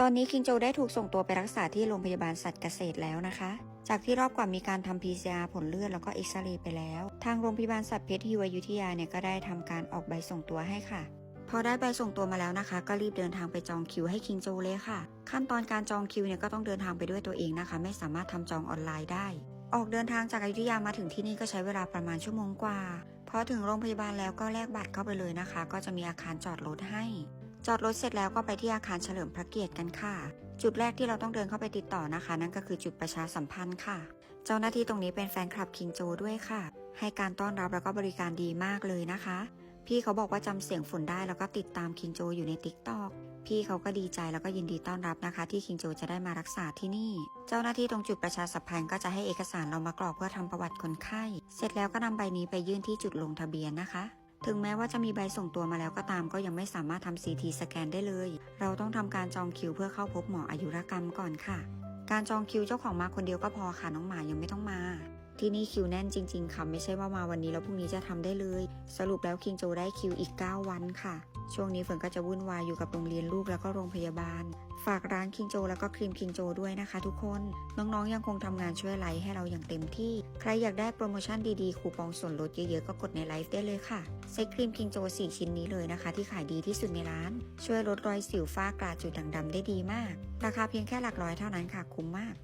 ตอนนี้คิงโจได้ถูกส่งตัวไปรักษาที่โรงพยาบาลสัตว์เกษตรแล้วนะคะ จากที่รอบก่อนมีการทำ PCR ผลเลือดแล้วก็เอ็กซเรย์ไปแล้ว ทางโรงพยาบาลสัตว์เพชรฮิวอยุธยาเนี่ยก็ได้ทำการออกใบส่งตัวให้ค่ะพอได้ใบส่งตัวมาแล้วนะคะ ก็รีบเดินทางไปจองคิวให้คิงโจเลยค่ะ ขั้นตอนการจองคิวเนี่ยก็ต้องเดินทางไปด้วยตัวเองนะคะ ไม่สามารถทำจองออนไลน์ได้ ออกเดินทางจากอยุธยามาถึงที่นี่ก็ใช้เวลาประมาณชั่วโมงกว่าพอถึงโรงพยาบาลแล้วก็แลกบัตรเข้าไปเลยนะคะ ก็จะมีอาคารจอดรถให้ จอดรถเสร็จแล้วก็ไปที่อาคารเฉลิมพระเกียรติกันค่ะ จุดแรกที่เราต้องเดินเข้าไปติดต่อนะคะ นั่นก็คือจุดประชาสัมพันธ์ค่ะ เจ้าหน้าที่ตรงนี้เป็นแฟนคลับคิงโจด้วยค่ะ ให้การต้อนรับแล้วก็บริการดีมากเลยนะคะ พี่เขาบอกว่าจำเสียงฝนได้แล้วก็ติดตามคิงโจอยู่ในติ๊กต็อกพี่เขาก็ดีใจแล้วก็ยินดีต้อนรับนะคะ ที่คิงโจจะได้มารักษาที่นี่ เจ้าหน้าที่ตรงจุดประชาสัมพันธ์ก็จะให้เอกสารเรามากรอกเพื่อทำประวัติคนไข้ เสร็จแล้วก็นำใบนี้ไปยื่นที่จุดลงทะเบียนนะคะ ถึงแม้ว่าจะมีใบส่งตัวมาแล้วก็ตามก็ยังไม่สามารถทำ CT สแกนได้เลย เราต้องทำการจองคิวเพื่อเข้าพบหมออายุรกรรมก่อนค่ะ การจองคิวเจ้าของมาคนเดียวก็พอค่ะน้องหมายังไม่ต้องมา ที่นี่คิวแน่นจริง ๆค่ะไม่ใช่ว่ามาวันนี้แล้วพรุ่งนี้จะทำได้เลย สรุปแล้วคิงโจได้คิวอีก 9 วันค่ะช่วงนี้ฝนก็จะวุ่นวายอยู่กับโรงเรียนลูกแล้วก็โรงพยาบาล ฝากร้านคิงโจแล้วก็ครีมคิงโจด้วยนะคะทุกคน น้องๆยังคงทำงานช่วยไลฟ์ให้เราอย่างเต็มที่ ใครอยากได้โปรโมชั่นดีๆ คูปองส่วนลดเยอะๆ ก็กดในไลฟ์ได้เลยค่ะเซตครีมคิงโจ 4 ชิ้นนี้เลยนะคะ ที่ขายดีที่สุดในร้าน ช่วยลดรอยสิวฝ้ากระจุดด่างดำได้ดีมาก ราคาเพียงแค่หลักร้อยเท่านั้นค่ะคุ้มมาก